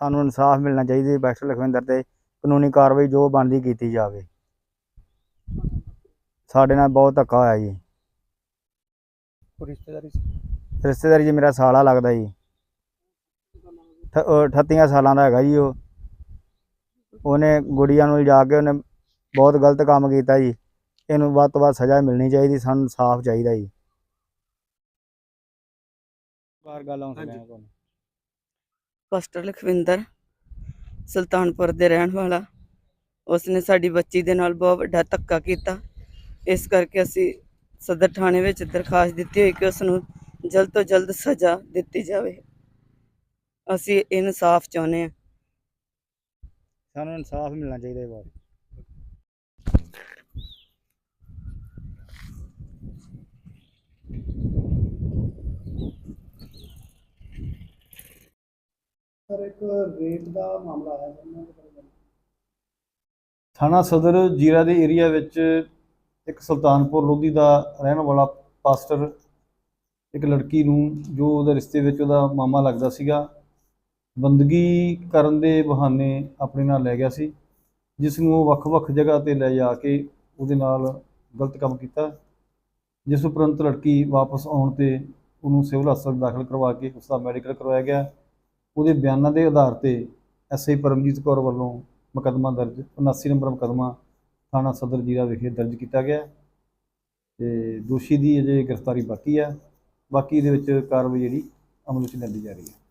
ਸਾਨੂੰ ਇਨਸਾਫ ਮਿਲਣਾ ਚਾਹੀਦਾ ਜੀ ਬੈਸਟ ਲਖਵਿੰਦਰ ਤੇ ਕਾਨੂੰਨੀ ਕਾਰਵਾਈ ਜੋ ਬਣਦੀ ਕੀਤੀ ਜਾਵੇ। ਸਾਡੇ ਨਾਲ ਬਹੁਤ ਧੱਕਾ ਹੋਇਆ ਜੀ। ਰਿਸ਼ਤੇਦਾਰੀ ਸੀ? ਰਿਸ਼ਤੇਦਾਰੀ 'ਚ ਮੇਰਾ ਸਾਲਾ ਲੱਗਦਾ ਜੀ। ਠ- ਅਹ 38 ਸਾਲਾਂ ਦਾ ਹੈਗਾ ਜੀ ਉਹ। ਉਹਨੇ ਗੁੜੀਆਂ ਨੂੰ ਲਿਜਾ ਕੇ ਉਹਨੇ ਬਹੁਤ ਗਲਤ ਕੰਮ ਕੀਤਾ ਜੀ। ਇਹਨੂੰ ਵੱਧ ਤੋਂ ਵੱਧ ਸਜ਼ਾ ਮਿਲਣੀ ਚਾਹੀਦੀ ਸਾਨੂੰ ਇਨਸਾਫ ਚਾਹੀਦਾ ਜੀ। ਬਾਰ ਗੱਲ ਆਉਂ ਹਾਂਜੀ। ਕੋਲ ਪਾਸਟਰ ਲਖਵਿੰਦਰ, ਸੁਲਤਾਨਪੁਰ ਦੇ ਰਹਿਣ ਵਾਲਾ। ਉਸਨੇ ਸਾਡੀ ਬੱਚੀ ਦੇ ਨਾਲ ਬਹੁਤ ਵੱਡਾ ਧੱਕਾ ਕੀਤਾ। ਇਸ ਕਰਕੇ ਅਸੀਂ ਸਦਰ ਥਾਣੇ ਵਿੱਚ ਦਰਖਾਸਤ ਦਿੱਤੀ ਹੋਈ ਕਿ ਉਸ ਨੂੰ ਜਲਦ ਤੋਂ ਜਲਦ ਸਜ਼ਾ ਦਿੱਤੀ ਜਾਵੇ। ਅਸੀਂ ਇਨਸਾਫ ਚਾਹੁੰਦੇ ਹਾਂ। ਸਾਨੂੰ ਇਨਸਾਫ ਮਿਲਣਾ ਚਾਹੀਦਾ ਇਹ ਬਾਰੇ ਸਰ, ਇੱਕ ਰੇਪ ਦਾ ਮਾਮਲਾ ਹੈ ਥਾਣਾ ਸਦਰ ਜੀਰਾ ਦੇ ਏਰੀਆ ਵਿੱਚ ਇੱਕ ਸੁਲਤਾਨਪੁਰ ਲੋਧੀ ਦਾ ਰਹਿਣ ਵਾਲਾ ਪਾਸਟਰ ਇੱਕ ਲੜਕੀ ਨੂੰ, ਜੋ ਉਹਦੇ ਰਿਸ਼ਤੇ ਵਿੱਚ ਉਹਦਾ ਮਾਮਾ ਲੱਗਦਾ ਸੀਗਾ, ਬੰਦਗੀ ਕਰਨ ਦੇ ਬਹਾਨੇ ਆਪਣੇ ਨਾਲ ਲੈ ਗਿਆ ਸੀ, ਜਿਸ ਨੂੰ ਉਹ ਵੱਖ-ਵੱਖ ਜਗ੍ਹਾ ਤੇ ਲੈ ਜਾ ਕੇ ਉਹਦੇ ਨਾਲ ਗਲਤ ਕੰਮ ਕੀਤਾ, ਜਿਸ ਉਪਰੰਤ ਲੜਕੀ ਵਾਪਸ ਆਉਣ ਤੇ ਉਹਨੂੰ ਸਿਵਲ ਹਸਪਤਾਲ ਦਾਖਲ ਕਰਵਾ ਕੇ ਉਸ ਦਾ ਮੈਡੀਕਲ ਕਰਵਾਇਆ ਗਿਆ। ਉਹਦੇ ਬਿਆਨਾਂ ਦੇ ਆਧਾਰ ਤੇ ਐਸਆਈ ਪਰਮਜੀਤ ਕੌਰ ਵੱਲੋਂ ਮੁਕੱਦਮਾ ਦਰਜ 79 ਨੰਬਰ ਮੁਕੱਦਮਾ ਥਾਣਾ ਸਦਰ ਜੀਰਾ ਵਿਖੇ ਦਰਜ ਕੀਤਾ ਗਿਆ। ਹੈ ਤੇ ਦੋਸ਼ੀ ਦੀ ਅਜੇ ਗ੍ਰਿਫਤਾਰੀ ਬਾਕੀ ਹੈ ਬਾਕੀ ਇਹਦੇ ਵਿੱਚ ਕਾਰਵਾਈ ਜਿਹੜੀ ਅਮਲ ਵਿੱਚ ਲੈਂਦੀ ਜਾ ਰਹੀ ਹੈ।